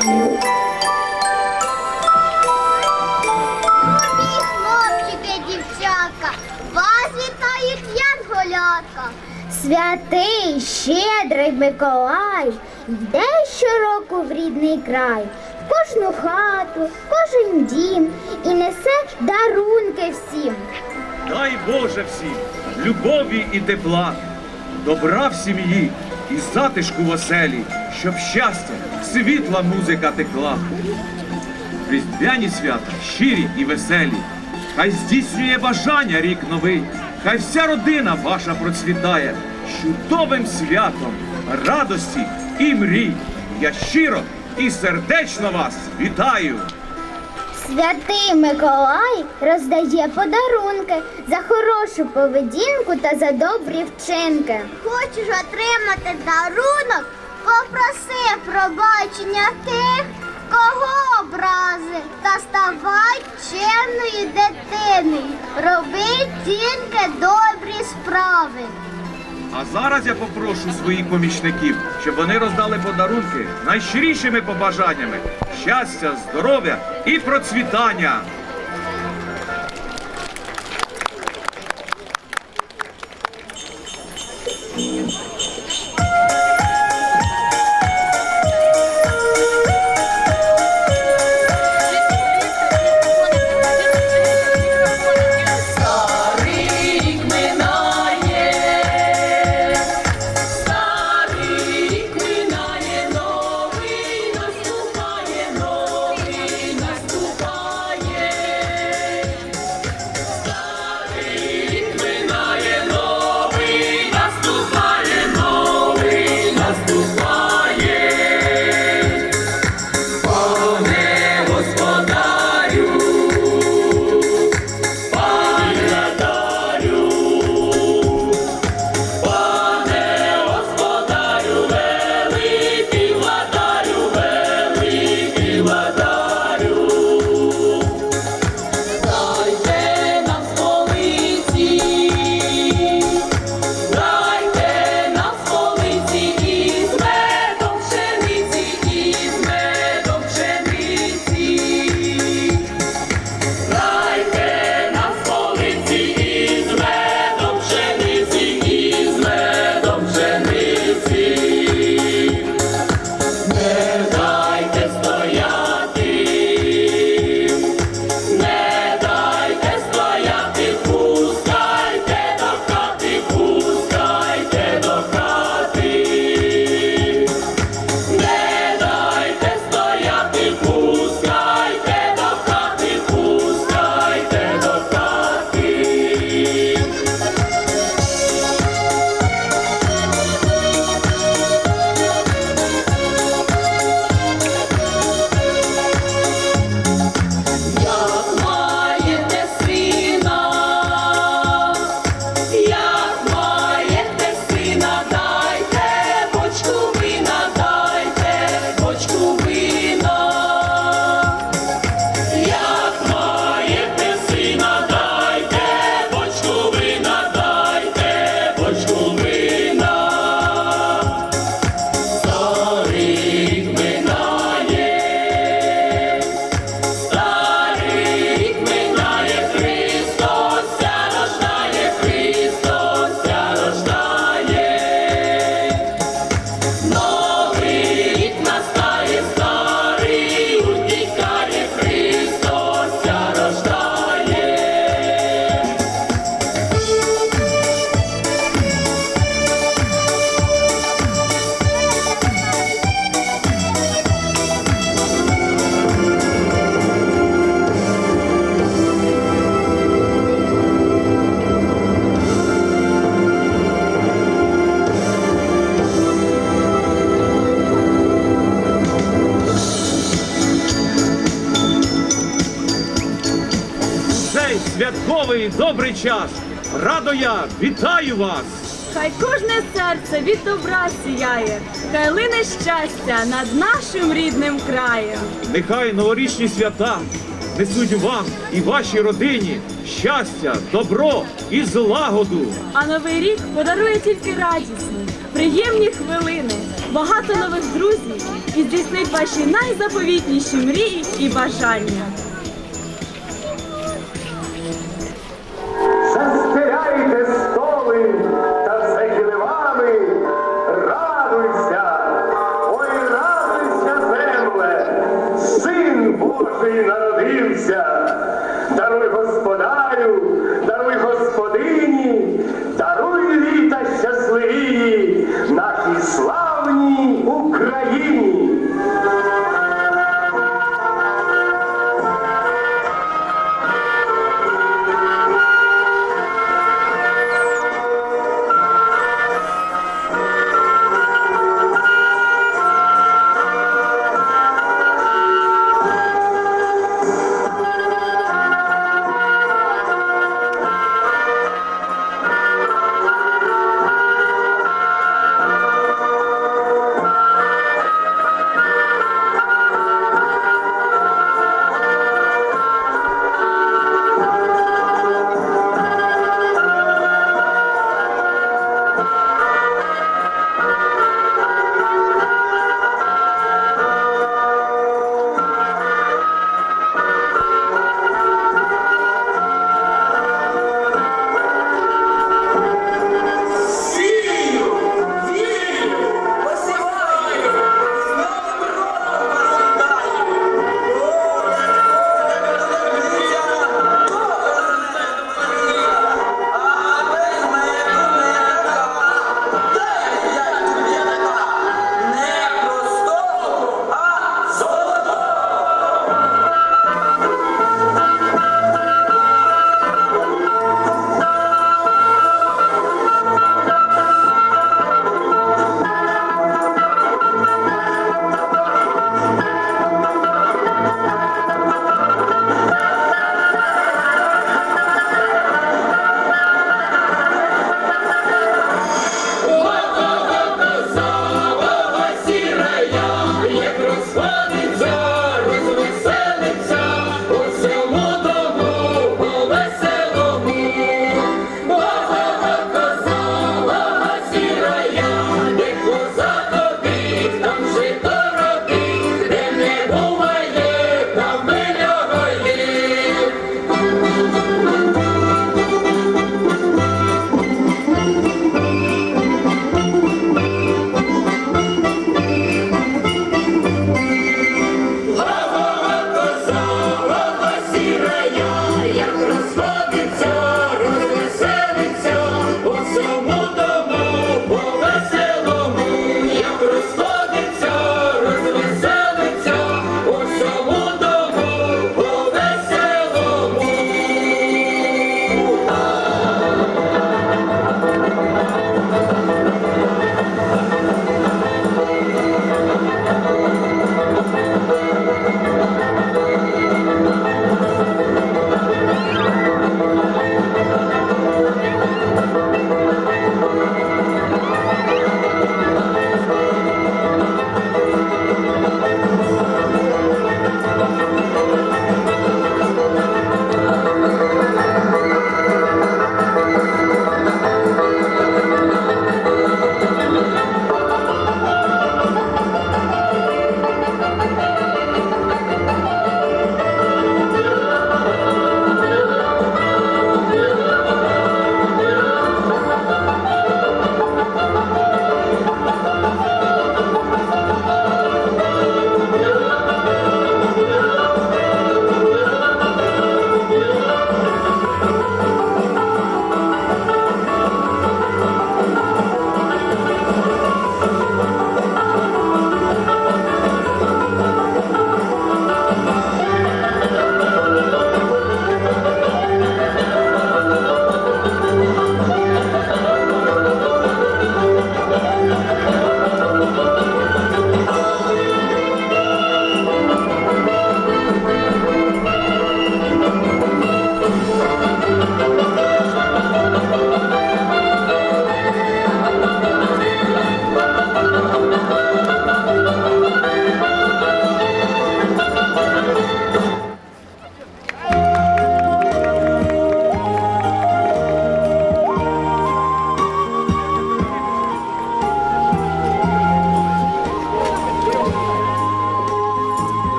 Любі хлопчики, дівчатка, вас вітають янголятка. Святий, щедрий Миколай йде щороку в рідний край, в кожну хату, в кожен дім і несе дарунки всім. Дай Боже всім любові і тепла, добра в сім'ї і затишку в оселі, щоб щастя, світла музика текла. Різдвяні свята щирі і веселі, хай здійснює бажання рік новий, хай вся родина ваша процвітає чудовим святом радості і мрій. Я щиро і сердечно вас вітаю! Святий Миколай роздає подарунки за хорошу поведінку та за добрі вчинки. Хочеш отримати дарунок? Попроси пробачення тих, кого образи, та ставай чемною дитиною. Роби тільки добрі справи. А зараз я попрошу своїх помічників, щоб вони роздали подарунки найщирішими побажаннями щастя, здоров'я і процвітання. Добрий час. Радо я вітаю вас! Хай кожне серце від добра сіяє, хай лине щастя над нашим рідним краєм. Нехай новорічні свята несуть вам і вашій родині щастя, добро і злагоду. А новий рік подарує тільки радісні, приємні хвилини, багато нових друзів і здійснить ваші найзаповітніші мрії і бажання.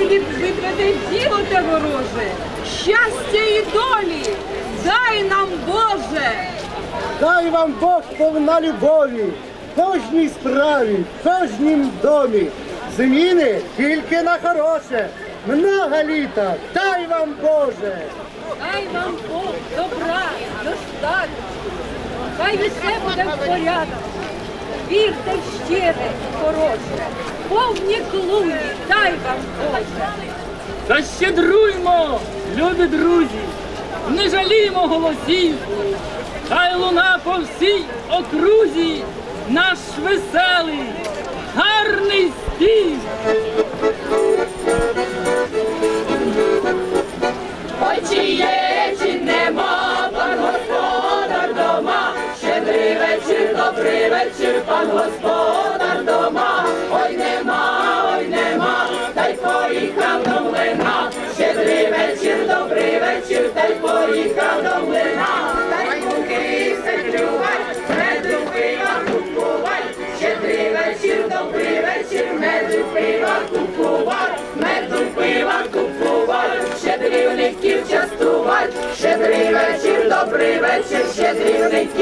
Від відведе діло те вороже, щастя і долі, дай нам Боже. Дай вам Бог повна любові, кожній справі, кожнім домі. Зміни тільки на хороше, много літа, дай вам Боже. Дай вам Бог добра, достатку, хай усе буде в порядок. Вірте та щире, хороше, повні клуні, дай вам Боже. Та щедруймо, любі друзі, не жалімо голосів, хай луна по всій окрузі, наш веселий, щедрівників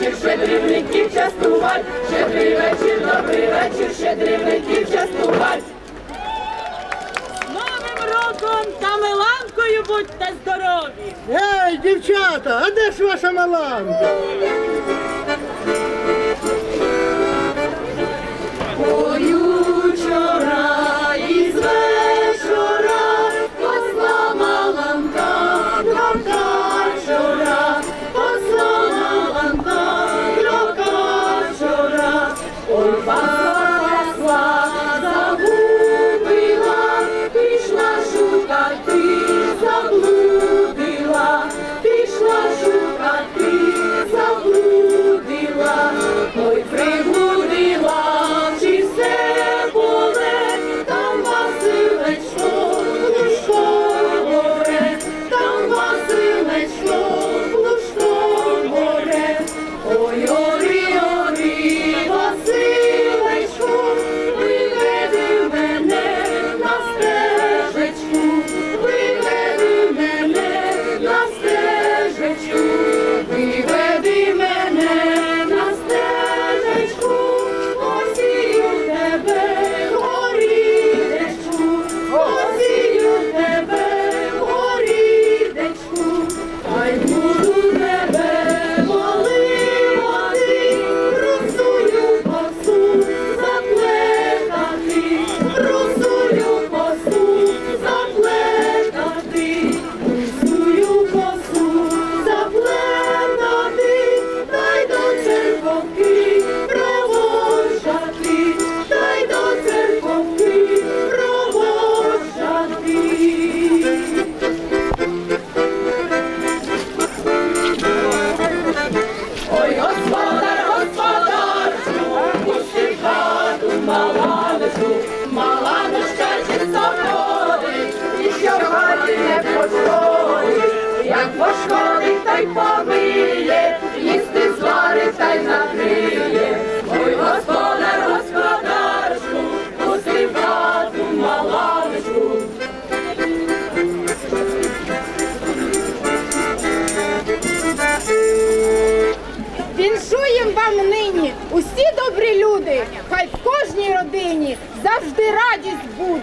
вечір, щедрівників частувать, щедрий вечір, добрий вечір, щедрівників частувать. З Новим роком та Миланкою будьте здорові! Ей, дівчата, а де ж ваша маланка?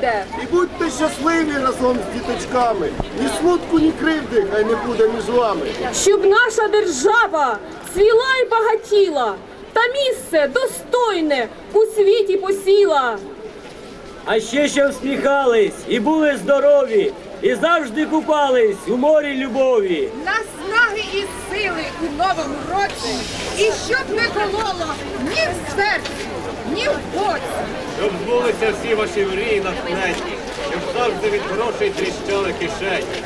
Буде. І будьте щасливі разом з діточками. Ні смутку, ні кривди, хай не буде між вами. щоб наша держава цвіла і багатіла, та місце достойне у світі посіла. А ще ще всміхались і були здорові, і завжди купались у морі любові. Наснаги і сили у новому році, і щоб не кололо ні в серці, ні в боці. Щоб збулися всі ваші мрії натхненні, щоб завжди від грошей тріщали кишені.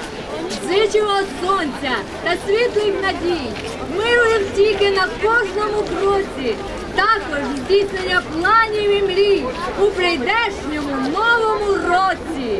Зичого сонця та світлих надій, миру і втіки на кожному кроці, також здійснення планів і мрій у прийдешньому новому році.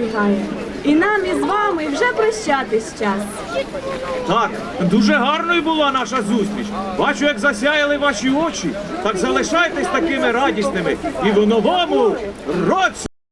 Час збігає. І нам із вами вже прощатись час. Так, дуже гарною була наша зустріч. Бачу, як засяяли ваші очі. Так залишайтесь такими радісними і в новому році.